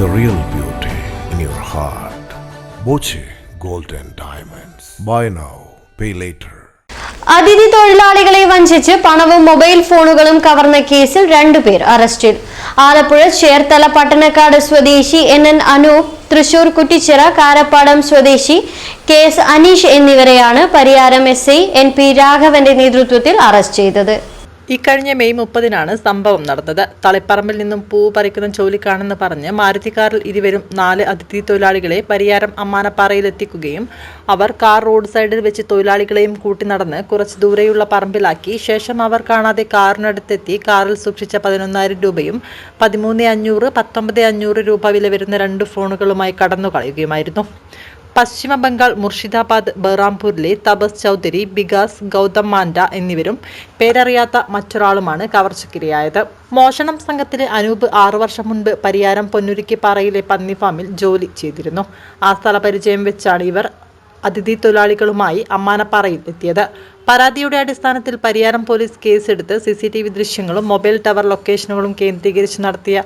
The real beauty in your heart. Boche Golden Diamonds. Buy now, pay later. അതിഥി തൊഴിലാളികളെ വഞ്ചിച്ച് പണവും mobile ഫോണുകളും കവർന്ന കേസിൽ രണ്ടുപേർ അറസ്റ്റിൽ. ആലപ്പുഴ ചേർത്തല പട്ടണക്കാട് സ്വദേശി എൻ എൻ അനൂപ് തൃശൂർ കുറ്റിച്ചിറ കാരപ്പാടം സ്വദേശി കെ എസ് അനീഷ് എന്നിവരെയാണ് Pariyaram S I N P രാഘവന്റെ നേതൃത്വത്തിൽ അറസ്റ്റ് ചെയ്തത്. ഇക്കഴിഞ്ഞ മെയ് മുപ്പതിനാണ് സംഭവം നടന്നത്. തളിപ്പറമ്പിൽ നിന്നും പൂ പറിക്കുന്ന ജോലിക്കാണെന്ന് പറഞ്ഞ് മാരുതിക്കാറിൽ ഇരുവരും നാല് അതിഥി തൊഴിലാളികളെ പരിയാരം അമ്മാനപ്പാറയിലെത്തിക്കുകയും അവർ കാർ റോഡ് സൈഡിൽ വെച്ച് തൊഴിലാളികളെയും കൂട്ടി നടന്ന് കുറച്ച് ദൂരെയുള്ള പറമ്പിലാക്കി. ശേഷം അവർ കാണാതെ കാറിനടുത്തെത്തി കാറിൽ സൂക്ഷിച്ച പതിനൊന്നായിരം രൂപയും പതിമൂന്ന് അഞ്ഞൂറ് പത്തൊമ്പത് അഞ്ഞൂറ് രൂപ വില വരുന്ന രണ്ട് ഫോണുകളുമായി കടന്നു കളയുകയുമായിരുന്നു പശ്ചിമ ബംഗാൾ മുർഷിദാബാദ് ബഹ്റാംപൂരിലെ തപസ് ചൗധരി ബികാസ് ഗൗതം മാൻഡ എന്നിവരും പേരറിയാത്ത മറ്റൊരാളുമാണ് കവർച്ചക്കിരയായത്. മോഷണം സംഘത്തിലെ അനൂപ് ആറു വർഷം മുൻപ് പരിയാരം പൊന്നുരുക്കിപ്പാറയിലെ പന്നി ഫാമിൽ ജോലി ചെയ്തിരുന്നു. ആ സ്ഥലപരിചയം വെച്ചാണ് ഇവർ അതിഥി തൊഴിലാളികളുമായി അമ്മാനപ്പാറയിൽ എത്തിയത്. പരാതിയുടെ അടിസ്ഥാനത്തിൽ പരിയാരം പോലീസ് കേസെടുത്ത് സി സി ടി വി ദൃശ്യങ്ങളും മൊബൈൽ ടവർ ലൊക്കേഷനുകളും കേന്ദ്രീകരിച്ച് നടത്തിയ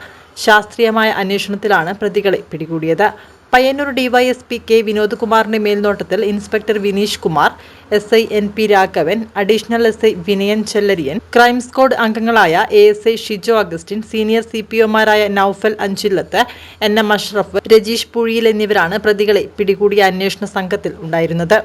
ശാസ്ത്രീയമായ അന്വേഷണത്തിലാണ് പ്രതികളെ പിടികൂടിയത്. പയ്യന്നൂർ ഡിവൈഎസ്പി കെ വിനോദ്കുമാറിന്റെ മേൽനോട്ടത്തിൽ inspector Vineesh Kumar S I N P Raghavan additional S I Vinayan Chellariyan crime squad അംഗങ്ങളായ A S I Shijo Augustin senior C P ഒമാരായ Noufal Anchillath N M Ashraf Rajeesh Puzhiyil എന്നിവരാണ് പ്രതികളെ പിടികൂടിയ അന്വേഷണ സംഘത്തിൽ ഉണ്ടായിരുന്നത്.